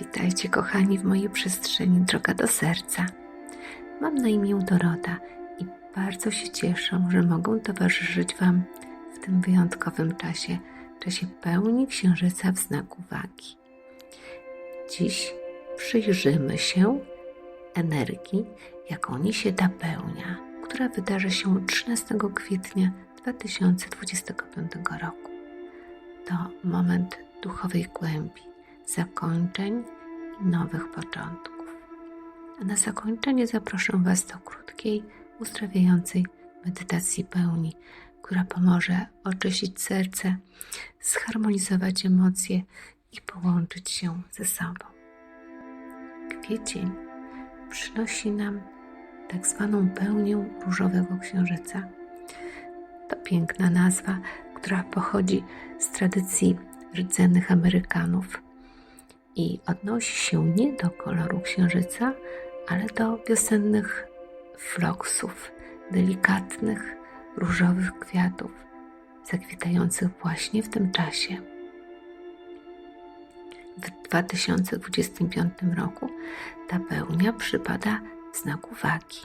Witajcie, kochani, w mojej przestrzeni Droga do Serca. Mam na imię Dorota i bardzo się cieszę, że mogę towarzyszyć Wam w tym wyjątkowym czasie, czasie pełni księżyca w znaku wagi. Dziś przyjrzymy się energii, jaką niesie ta pełnia, która wydarzy się 13 kwietnia 2025 roku. To moment duchowej głębi, zakończeń i nowych początków. A na zakończenie zaproszę Was do krótkiej, uzdrawiającej medytacji pełni, która pomoże oczyścić serce, zharmonizować emocje i połączyć się ze sobą. Kwiecień przynosi nam tak zwaną pełnię różowego księżyca. To piękna nazwa, która pochodzi z tradycji rdzennych Amerykanów i odnosi się nie do koloru księżyca, ale do wiosennych floksów, delikatnych, różowych kwiatów, zakwitających właśnie w tym czasie. W 2025 roku ta pełnia przypada w znaku wagi,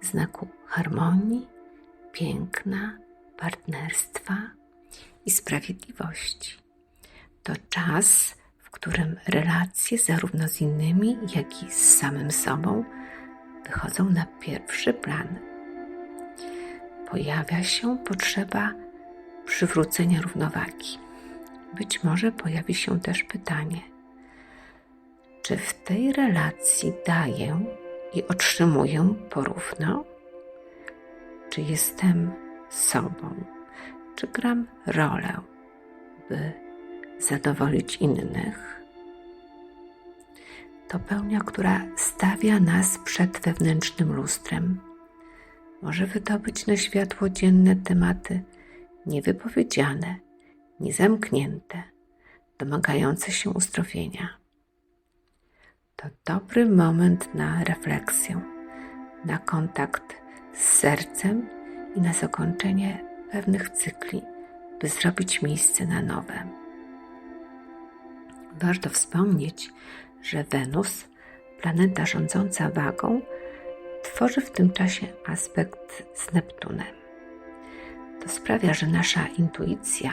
znaku harmonii, piękna, partnerstwa i sprawiedliwości. To czas, w którym relacje zarówno z innymi, jak i z samym sobą wychodzą na pierwszy plan. Pojawia się potrzeba przywrócenia równowagi. Być może pojawi się też pytanie, czy w tej relacji daję i otrzymuję porówno? Czy jestem sobą? Czy gram rolę, by zadowolić innych? To pełnia, która stawia nas przed wewnętrznym lustrem. Może wydobyć na światło dzienne tematy niewypowiedziane, niezamknięte, domagające się uzdrowienia. To dobry moment na refleksję, na kontakt z sercem i na zakończenie pewnych cykli, by zrobić miejsce na nowe. Warto wspomnieć, że Wenus, planeta rządząca wagą, tworzy w tym czasie aspekt z Neptunem. To sprawia, że nasza intuicja,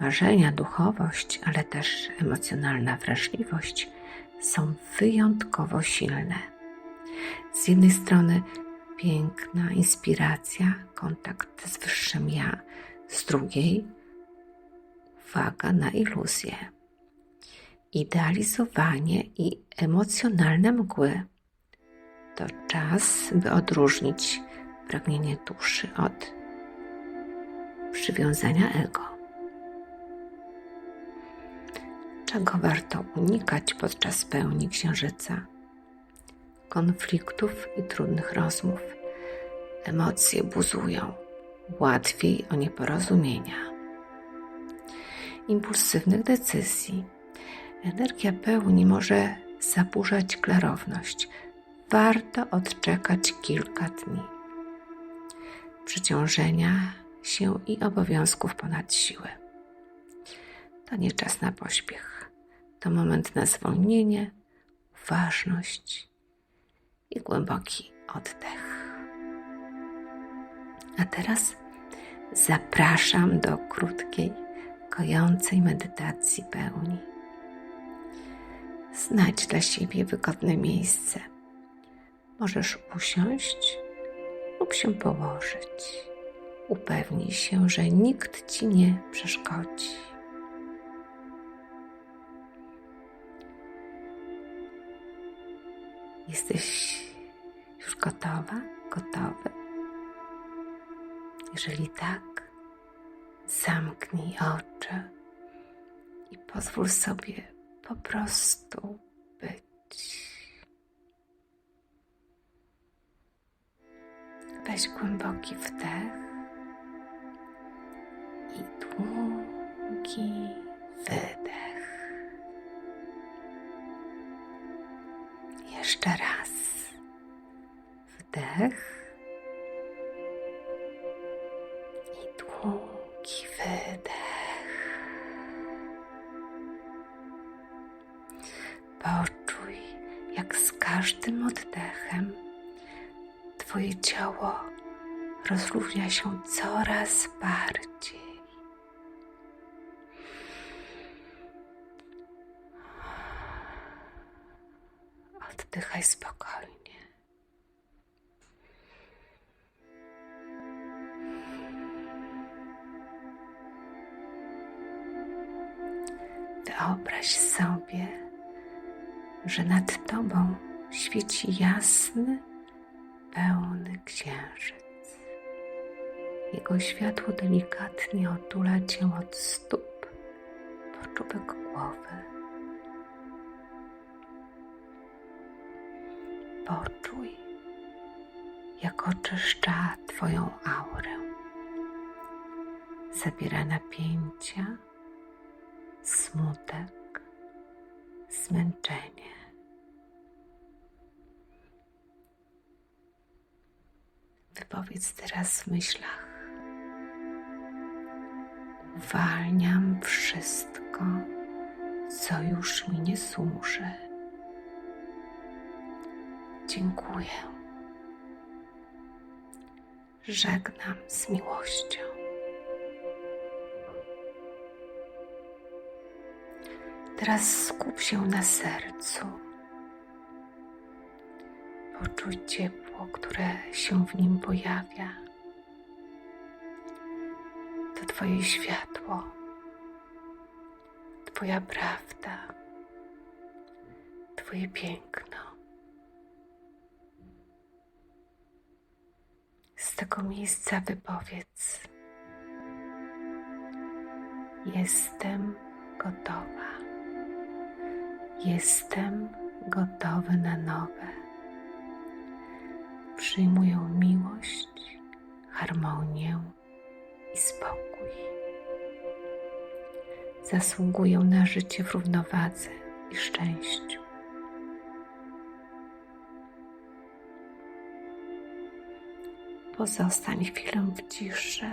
marzenia, duchowość, ale też emocjonalna wrażliwość są wyjątkowo silne. Z jednej strony piękna inspiracja, kontakt z wyższym ja, z drugiej uwaga na iluzję, idealizowanie i emocjonalne mgły. To czas, by odróżnić pragnienie duszy od przywiązania ego. Czego warto unikać podczas pełni księżyca? Konfliktów i trudnych rozmów. Emocje buzują, łatwiej o nieporozumienia. Impulsywnych decyzji. Energia pełni może zaburzać klarowność. Warto odczekać kilka dni. Przeciążenia się i obowiązków ponad siłę. To nie czas na pośpiech. To moment na zwolnienie, uważność i głęboki oddech. A teraz zapraszam do krótkiej, kojącej medytacji pełni. Znajdź dla siebie wygodne miejsce. Możesz usiąść lub się położyć upewnij się, że nikt ci nie przeszkodzi. Jesteś już gotowa, gotowy? Jeżeli tak, zamknij oczy i pozwól sobie po prostu. Weź głęboki wdech długi wydech. Jeszcze raz. Wdech każdym oddechem Twoje ciało rozluźnia się coraz bardziej. Oddychaj spokojnie. Wyobraź sobie, że nad tobą świeci jasny, pełny księżyc. Jego światło delikatnie otula cię od stóp po czubek głowy. Poczuj, jak oczyszcza Twoją aurę. Zabiera napięcia, smutek, zmęczenie. Wypowiedz teraz w myślach. Uwalniam wszystko, co już mi nie służy. Dziękuję. Żegnam z miłością. Teraz skup się na sercu. Poczuj ciepło, które się w nim pojawia. To Twoje światło, Twoja prawda, Twoje piękno. Z tego miejsca wypowiedz: Jestem gotowa. Jestem gotowy na nowe. Przyjmuję miłość, harmonię i spokój. Zasługuję na życie w równowadze i szczęściu. Pozostań chwilę w ciszy,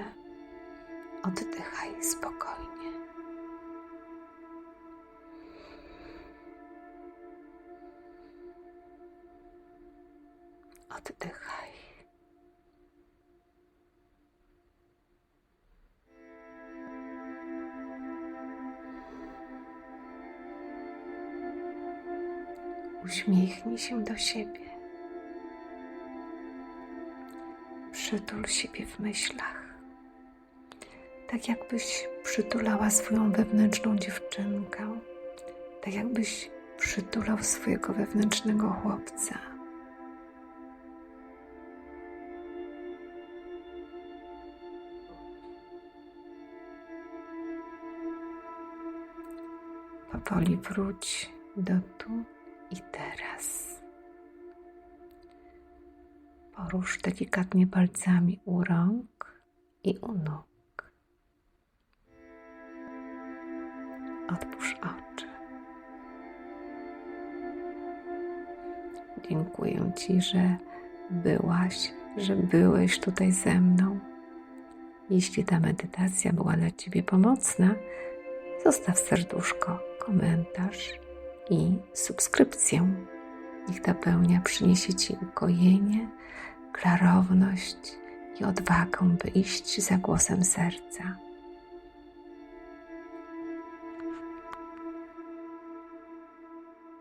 oddychaj spokojnie. Oddychaj. Uśmiechnij się do siebie. Przytul siebie w myślach. Tak jakbyś przytulała swoją wewnętrzną dziewczynkę. Tak jakbyś przytulał swojego wewnętrznego chłopca. Powoli wróć do tu i teraz. Porusz delikatnie palcami u rąk i u nóg. Otwórz oczy. Dziękuję Ci, że byłaś, że byłeś tutaj ze mną. Jeśli ta medytacja była dla Ciebie pomocna, zostaw serduszko komentarz i subskrypcję. Niech ta pełnia przyniesie Ci ukojenie, klarowność i odwagę, by iść za głosem serca.